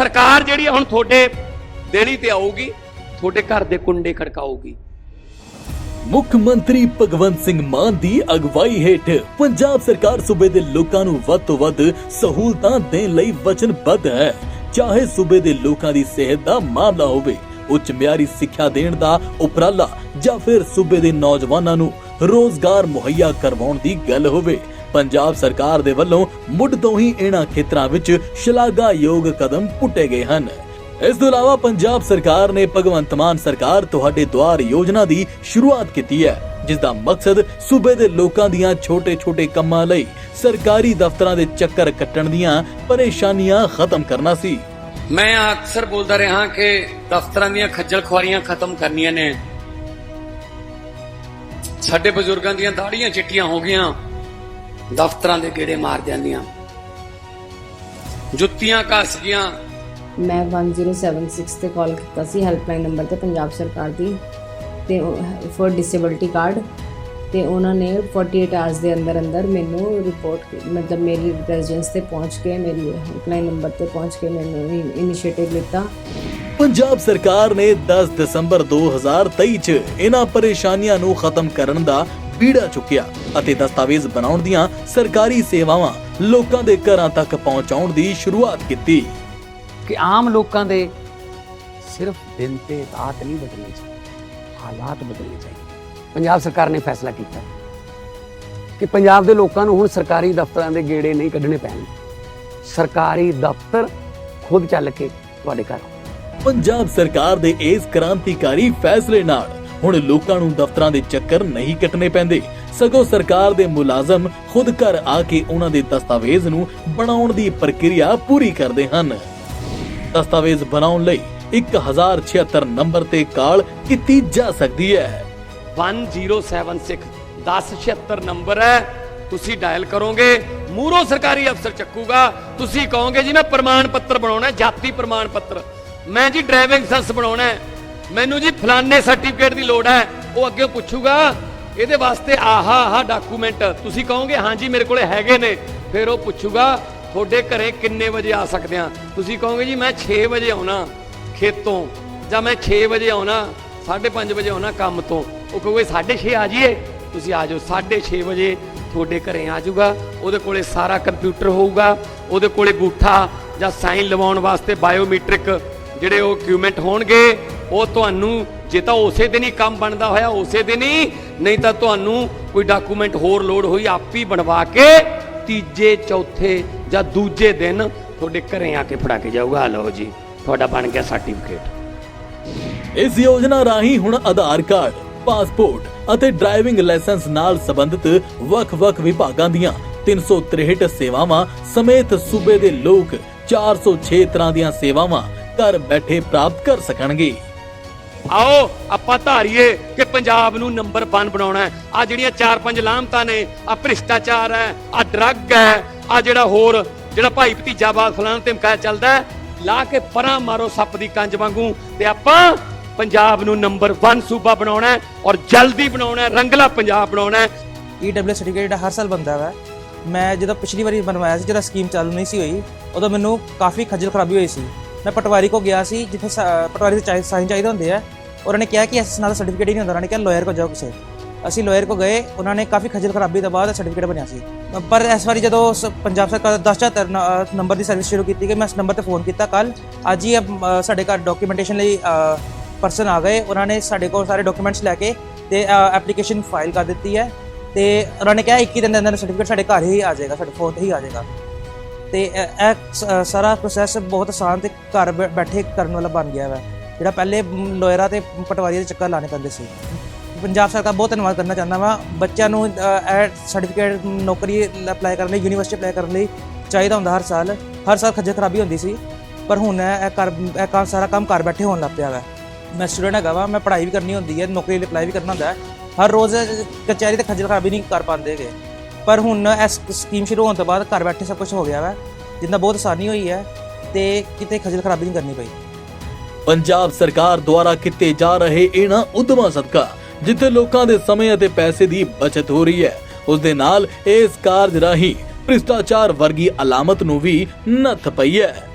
ਸਰਕਾਰ ਜਿਹੜੀ ਹੁਣ ਤੁਹਾਡੇ ਦੇਣੀ ਤੇ ਆਊਗੀ, ਤੁਹਾਡੇ ਘਰ ਦੇ ਕੁੰਡੇ ਖੜਕਾਊਗੀ। ਮੁੱਖ ਮੰਤਰੀ ਭਗਵੰਤ ਸਿੰਘ ਮਾਨ ਦੀ ਅਗਵਾਈ ਹੇਠ ਪੰਜਾਬ ਸਰਕਾਰ ਸੂਬੇ ਦੇ ਲੋਕਾਂ ਨੂੰ ਵੱਧ ਤੋਂ ਵੱਧ ਸਹੂਲਤਾਂ ਦੇਣ ਲਈ ਵਚਨਬੱਧ ਹੈ। ਚਾਹੇ ਸੂਬੇ ਦੇ ਲੋਕਾਂ ਦੀ ਸਿਹਤ ਦਾ ਮਾਮਲਾ ਹੋਵੇ, ਉੱਚ ਮਿਆਰੀ ਸਿੱਖਿਆ ਦੇਣ ਦਾ ਉਪਰਾਲਾ ਜਾਂ ਫਿਰ ਸੂਬੇ ਦੇ ਨੌਜਵਾਨਾਂ ਨੂੰ ਰੋਜ਼ਗਾਰ ਮੁਹੱਈਆ ਕਰਵਾਉਣ ਦੀ ਗੱਲ ਹੋਵੇ ਪੰਜਾਬ ਸਰਕਾਰ ਦੇ ਵੱਲੋਂ ਮੁੱਢ ਤੋਂ ਹੀ ਇਹਨਾਂ ਖੇਤਰਾਂ ਵਿੱਚ ਸ਼ਲਾਘਾਯੋਗ ਕਦਮ ਪੁੱਟੇ ਗਏ ਹਨ। ਇਸ ਤੋਂ ਇਲਾਵਾ ਪੰਜਾਬ ਸਰਕਾਰ ਨੇ ਭਗਵੰਤ ਮਾਨ ਸਰਕਾਰ ਤੁਹਾਡੇ ਦੁਆਰ ਯੋਜਨਾ ਦੀ ਸ਼ੁਰੂਆਤ ਕੀਤੀ ਹੈ, ਜਿਸ ਦਾ ਮਕਸਦ ਸੂਬੇ ਦੇ ਲੋਕਾਂ ਦੀਆਂ ਛੋਟੇ-ਛੋਟੇ ਕੰਮਾਂ ਲਈ ਸਰਕਾਰੀ ਦਫ਼ਤਰਾਂ ਦੇ ਚੱਕਰ ਕੱਟਣ ਦੀਆਂ ਪਰੇਸ਼ਾਨੀਆਂ ਖਤਮ ਕਰਨਾ ਸੀ। ਮੈਂ ਅਕਸਰ ਬੋਲਦਾ ਰਿਹਾ ਕਿ ਦਫ਼ਤਰਾਂ ਦੀਆਂ ਖੱਜਲ ਖੁਆਰੀਆਂ ਖਤਮ ਕਰਨੀਆਂ ਨੇ। ਸਾਡੇ ਬਜ਼ੁਰਗਾਂ ਦੀਆਂ ਦਾੜੀਆਂ ਚਿੱਟੀਆਂ ਹੋ ਗਈਆਂ। ਦਫ਼ਤਰਾਂ ਦੇ ਗੇੜੇ ਮਾਰ ਜਾਂਦੀਆਂ ਜੁੱਤੀਆਂ ਘਸ ਗਈਆਂ। ਮੈਂ 1076 ਤੇ ਕਾਲ ਕੀਤਾ ਸੀ ਹੈਲਪਲਾਈਨ ਨੰਬਰ ਤੇ ਪੰਜਾਬ ਸਰਕਾਰ ਦੀ ਤੇ ਫॉर ਡਿਸੇਬਿਲਟੀ ਕਾਰਡ ਤੇ ਉਹਨਾਂ ਨੇ 48 ਆਵਰਸ ਦੇ ਅੰਦਰ ਅੰਦਰ ਮੈਨੂੰ ਰਿਪੋਰਟ ਮਤਲਬ ਮੇਰੀ ਰੈਜ਼ੀਡੈਂਸ ਤੇ ਪਹੁੰਚ ਕੇ ਮੇਰੀ ਹੈਲਪਲਾਈਨ ਨੰਬਰ ਤੇ ਪਹੁੰਚ ਕੇ ਮੈਨੂੰ ਇਨੀਸ਼ੀਏਟਿਵ ਲਿੱਤਾ। ਪੰਜਾਬ ਸਰਕਾਰ ਨੇ 10 ਦਸੰਬਰ 2023 ਚ ਇਹਨਾਂ ਪਰੇਸ਼ਾਨੀਆਂ ਨੂੰ ਖਤਮ ਕਰਨ ਦਾ ਬੀੜਾ ਚੁੱਕਿਆ ਅਤੇ ਦਸਤਾਵੇਜ਼ ਬਣਾਉਣ ਦੀਆਂ ਸਰਕਾਰੀ ਸੇਵਾਵਾਂ ਲੋਕਾਂ ਦੇ ਘਰਾਂ ਤੱਕ ਪਹੁੰਚਾਉਣ ਦੀ ਸ਼ੁਰੂਆਤ ਕੀਤੀ। ਕਿ ਆਮ ਲੋਕਾਂ ਦੇ ਸਿਰਫ ਦਿਨ ਤੇ ਰਾਤ ਨਹੀਂ ਬਦਲਣੇ ਚਾਹੀਦੇ ਹਾਲਾਤ ਬਦਲਣੇ ਚਾਹੀਦੇ। ਪੰਜਾਬ ਸਰਕਾਰ ਨੇ ਫੈਸਲਾ ਕੀਤਾ ਕਿ ਪੰਜਾਬ ਦੇ ਲੋਕਾਂ ਨੂੰ ਹੁਣ ਸਰਕਾਰੀ ਦਫ਼ਤਰਾਂ ਦੇ ਗੇੜੇ ਨਹੀਂ ਕੱਢਣੇ ਪੈਣਗੇ। ਸਰਕਾਰੀ ਦਫ਼ਤਰ ਖੁਦ ਚੱਲ ਕੇ ਤੁਹਾਡੇ ਘਰ। ਪੰਜਾਬ ਸਰਕਾਰ ਦੇ ਇਸ ਕ੍ਰਾਂਤੀਕਾਰੀ ਫੈਸਲੇ ਨਾਲ ਹੁਣ ਲੋਕਾਂ ਨੂੰ ਦਫ਼ਤਰਾਂ ਦੇ ਚੱਕਰ ਨਹੀਂ ਕੱਟਣੇ ਪੈਂਦੇ। ਸਗੋਂ ਸਰਕਾਰ ਦੇ ਮੁਲਾਜ਼ਮ ਖੁਦ ਘਰ ਆ ਕੇ ਉਹਨਾਂ ਦੇ ਦਸਤਾਵੇਜ਼ ਨੂੰ ਬਣਾਉਣ ਦੀ ਪ੍ਰਕਿਰਿਆ ਪੂਰੀ ਕਰਦੇ ਹਨ। ਦਸਤਾਵੇਜ਼ ਬਣਾਉਣ ਲਈ 1076 ਨੰਬਰ ਤੇ ਕਾਲ ਕੀਤੀ ਜਾ ਸਕਦੀ ਹੈ। 1076 1076 ਨੰਬਰ ਹੈ। ਤੁਸੀਂ ਡਾਇਲ ਕਰੋਗੇ ਮੂਰੋ ਸਰਕਾਰੀ ਅਫਸਰ ਚੱਕੂਗਾ। ਤੁਸੀਂ ਕਹੋਗੇ ਜੀ, ਮੈਂ ਪ੍ਰਮਾਣ ਪੱਤਰ ਬਣਾਉਣਾ ਜਾਤੀ ਪ੍ਰਮਾਣ ਪੱਤਰ ਮੈਂ ਜੀ ਡਰਾਈਵਿੰਗ ਲਾਇਸੈਂਸ ਬਣਾਉਣਾ ਮੈਨੂੰ ਜੀ ਫਲਾਣੇ ਸਰਟੀਫਿਕੇਟ ਦੀ ਲੋੜ ਹੈ। ਉਹ ਅੱਗੇ ਪੁੱਛੂਗਾ, ਇਹਦੇ ਵਾਸਤੇ ਆਹਾ ਆਹਾ ਡਾਕੂਮੈਂਟ। ਤੁਸੀਂ ਕਹੋਗੇ ਹਾਂਜੀ ਮੇਰੇ ਕੋਲੇ ਹੈਗੇ ਨੇ। ਫਿਰ ਉਹ ਪੁੱਛੂਗਾ, ਤੁਹਾਡੇ ਘਰੇ ਕਿੰਨੇ ਵਜੇ ਆ ਸਕਦੇ ਆ? ਤੁਸੀਂ ਕਹੋਗੇ, ਜੀ, ਮੈਂ 6 ਵਜੇ ਆਉਣਾ ਖੇਤੋਂ। ਜਾਂ, ਮੈਂ 6 ਵਜੇ ਆਉਣਾ 5:30 ਵਜੇ ਆਉਣਾ ਕੰਮ ਤੋਂ। ਉਹ ਕਹੋਗੇ 6:30 ਆ ਜਾਈਏ ਤੁਸੀਂ ਆ ਜਾਓ 6:30 ਵਜੇ ਤੁਹਾਡੇ ਘਰੇ ਆ ਜਾਊਗਾ। ਉਹਦੇ ਕੋਲੇ ਸਾਰਾ ਕੰਪਿਊਟਰ ਹੋਊਗਾ। ਉਹਦੇ ਕੋਲੇ ਗੂਠਾ ਜਾਂ ਸਾਈਨ ਲਵਾਉਣ ਵਾਸਤੇ ਬਾਇਓਮੈਟ੍ਰਿਕ ਜਿਹੜੇ ਉਹ ਡਾਕੂਮੈਂਟ ਹੋਣਗੇ ਉਹ ਤੁਹਾਨੂੰ ਜੇ ਤਾਂ ਉਸੇ ਦਿਨ ਹੀ ਕੰਮ ਬਣਦਾ ਹੋਇਆ, ਉਸੇ ਦਿਨ ਹੀ, ਨਹੀਂ ਤਾਂ ਤੁਹਾਨੂੰ ਕੋਈ ਡਾਕੂਮੈਂਟ ਹੋਰ ਲੋਡ ਹੋਈ, ਆਪ ਹੀ ਬਣਵਾ ਕੇ ਤੀਜੇ, ਚੌਥੇ ਜਾਂ ਦੂਜੇ ਦਿਨ ਤੁਹਾਡੇ ਘਰੇ ਆ ਕੇ ਫੜਾ ਕੇ ਜਾਊਗਾ। ਲਓ ਜੀ, ਤੁਹਾਡਾ ਬਣ ਗਿਆ ਸਰਟੀਫਿਕੇਟ ਇਸ ਯੋਜਨਾ ਰਾਹੀਂ ਹੁਣ ਆਧਾਰ ਕਾਰਡ, ਪਾਸਪੋਰਟ ਅਤੇ ਡਰਾਈਵਿੰਗ ਲਾਇਸੈਂਸ ਨਾਲ ਸੰਬੰਧਿਤ ਵੱਖ-ਵੱਖ ਵਿਭਾਗਾਂ ਦੀਆਂ 363 ਸੇਵਾਵਾਂ ਸਮੇਤ ਸੂਬੇ ਦੇ ਲੋਕ 406 ਤਰ੍ਹਾਂ ਦੀਆਂ ਸੇਵਾਵਾਂ ਘਰ ਬੈਠੇ ਪ੍ਰਾਪਤ ਕਰ ਸਕਣਗੇ। ਆਓ, ਆਪਾਂ ਧਾਰੀਏ ਕਿ ਪੰਜਾਬ ਨੂੰ ਨੰਬਰ 1 ਬਣਾਉਣਾ ਹੈ। ਆ ਜਿਹੜੀਆਂ ਚਾਰ ਪੰਜ ਲਾਮਤਾਂ ਨੇ ਆ ਭ੍ਰਿਸ਼ਟਾਚਾਰ ਹੈ ਆ ਡਰੱਗ ਹੈ ਆ ਜਿਹੜਾ ਹੋਰ, ਜਿਹੜਾ ਭਾਈ ਭਤੀਜਾਵਾਦ ਫਲਾਣ ਤੇ ਮਕਾਇਆ ਚੱਲਦਾ ਹੈ, ਲਾ ਕੇ ਪਰਾਂ ਮਾਰੋ ਸੱਪ ਦੀ ਕੰਜ ਵਾਂਗੂ ਤੇ ਆਪਾਂ ਪੰਜਾਬ ਨੂੰ ਨੰਬਰ 1 ਸੂਬਾ ਬਣਾਉਣਾ ਹੈ ਔਰ ਜਲਦੀ ਬਣਾਉਣਾ ਹੈ, ਰੰਗਲਾ ਪੰਜਾਬ ਬਣਾਉਣਾ ਹੈ। ਈਡਬਲਯੂ ਸਰਟੀਫਿਕੇਟ ਜਿਹੜਾ ਹਰ ਸਾਲ ਬਣਦਾ ਹੈ ਮੈਂ ਜਦੋਂ ਪਿਛਲੀ ਵਾਰੀ ਬਣਵਾਇਆ ਸੀ, ਜਦੋਂ ਸਕੀਮ ਚਾਲੂ ਨਹੀਂ ਸੀ ਹੋਈ, ਉਦੋਂ ਮੈਨੂੰ ਕਾਫੀ ਖੱਜਲ ਖਰਾਬੀ ਹੋਈ ਸੀ। ਮੈਂ ਪਟਵਾਰੀ ਕੋ ਗਿਆ ਸੀ, ਜਿੱਥੇ ਸਾ- ਪਟਵਾਰੀ ਦੇ ਚਾਹੀ ਸਾਈਨ ਚਾਹੀਦੇ ਹੁੰਦੇ ਆ। ਉਹਨਾਂ ਨੇ ਕਿਹਾ ਕਿ ਇਸ ਨਾਲ ਸਰਟੀਫਿਕੇਟ ਹੀ ਨਹੀਂ ਹੁੰਦਾ ਉਹਨਾਂ ਨੇ ਕਿਹਾ ਲਾਇਰ ਕੋ ਜਾਓ ਕਿਸੇ ਅਸੀਂ ਲਾਇਰ ਕੋ ਗਏ ਉਹਨਾਂ ਨੇ ਕਾਫੀ ਖੱਜਲ ਖਰਾਬੀ ਤੋਂ ਬਾਅਦ ਸਰਟੀਫਿਕੇਟ ਬਣਿਆ ਸੀ ਪਰ ਇਸ ਵਾਰੀ ਜਦੋਂ ਸ- ਪੰਜਾਬ ਸਰਕਾਰ 1074 ਨੰਬਰ ਦੀ ਸਰਵਿਸ ਸ਼ੁਰੂ ਕੀਤੀ ਗਈ ਮੈਂ ਇਸ ਨੰਬਰ ਤੇ ਫੋਨ ਕੀਤਾ ਕੱਲ ਅੱਜ ਹੀ ਸਾਡੇ ਘਰ ਡਾਕੂਮੈਂਟੇਸ਼ਨ ਲਈ ਪਰਸਨ ਆ ਗਏ ਉਹਨਾਂ ਨੇ ਸਾਡੇ ਕੋਲ ਸਾਰੇ ਡਾਕੂਮੈਂਟਸ ਲੈ ਕੇ ਤੇ ਐਪਲੀਕੇਸ਼ਨ ਫਾਈਲ ਕਰ ਦਿੱਤੀ ਹੈ ਤੇ ਉਹਨਾਂ ਨੇ ਕਿਹਾ 21 ਦਿਨ ਦੇ ਅੰਦਰ ਸਰਟੀਫਿਕੇਟ ਸਾਡੇ ਘਰ ਹੀ ਆ ਜਾਏਗਾ ਸਾਡੇ ਫੋਨ ਤੇ ਹੀ ਆ ਜਾਏਗਾ ਤੇ ਇਹ ਸਾਰਾ ਪ੍ਰੋਸੈਸ ਬਹੁਤ ਆਸਾਨ ਤੇ ਘਰ ਬੈ- ਬੈਠੇ ਕਰਨ ਵਾਲਾ ਬਣ ਗਿਆ ਹੈ ਜਿਹੜਾ ਪਹਿਲੇ ਲੋਇਰਾ ਤੇ ਪਟਵਾਰੀ ਦੇ ਚੱਕਰ ਲਾਣੇ ਪੈਂਦੇ ਸੀ। ਪੰਜਾਬ ਸਰਕਾਰ ਬਹੁਤ ਧੰਨਵਾਦ ਕਰਨਾ ਚਾਹੁੰਦਾ ਵਾਂ। ਬੱਚਿਆਂ ਨੂੰ ਇਹ ਸਰਟੀਫਿਕੇਟ ਨੌਕਰੀ ਅਪਲਾਈ ਕਰਨ ਲਈ ਯੂਨੀਵਰਸਿਟੀ ਅਪਲਾਈ ਕਰਨ ਲਈ ਚਾਹੀਦਾ ਹੁੰਦਾ ਹਰ ਸਾਲ। ਹਰ ਸਾਲ ਖੱਜਲ ਖਰਾਬੀ ਹੁੰਦੀ ਸੀ। ਪਰ ਹੁਣ ਇਹ ਇਹ ਕਰ, ਇਹ ਕੰਮ ਸਾਰਾ ਕੰਮ ਘਰ ਬੈਠੇ ਹੋਣ ਲੱਗ ਪਿਆ ਹੈ ਮੈਂ ਸਟੂਡੈਂਟ ਹੈਗਾ ਵਾ, ਮੈਂ ਪੜ੍ਹਾਈ ਵੀ ਕਰਨੀ ਹੁੰਦੀ ਹੈ, ਨੌਕਰੀ ਲਈ ਅਪਲਾਈ ਵੀ ਕਰਨਾ ਹੁੰਦਾ ਹਰ ਰੋਜ਼ ਕਚਹਿਰੀ ਤੇ ਖੱਜਲ ਖਰਾਬੀ ਨਹੀਂ ਕਰ ਪਾਉਂਦੇ ਹੈਗੇ। ਪਰ ਹੁਣ ਇਸ ਸਕੀਮ ਸ਼ੁਰੂ ਹੋਣ ਤੋਂ ਬਾਅਦ ਘਰ ਬੈਠੇ ਸਭ ਕੁਝ ਹੋ ਗਿਆ ਵਾ। ਜਿੰਦਾ ਬਹੁਤ ਆਸਾਨੀ ਹੋਈ ਹੈ ਤੇ ਕਿਤੇ ਖੱਜਲ ਖਰਾਬੀ ਨਹੀਂ ਕਰਨੀ ਪਈ। ਪੰਜਾਬ ਸਰਕਾਰ ਦੁਆਰਾ ਕੀਤੇ ਜਾ ਰਹੇ ਇਹਨਾਂ ਉਦਮਾਂ ਸਦਕਾ, ਜਿੱਥੇ ਲੋਕਾਂ ਦੇ ਸਮੇਂ ਅਤੇ ਪੈਸੇ ਦੀ ਬਚਤ ਹੋ ਰਹੀ ਹੈ। ਉਸ ਦੇ ਨਾਲ ਇਸ ਕਾਰਜ ਰਾਹੀਂ ਭ੍ਰਿਸ਼ਟਾਚਾਰ ਵਰਗੀ ਅਲਾਮਤ ਨੂੰ ਵੀ ਨੱਥ ਪਈ ਹੈ।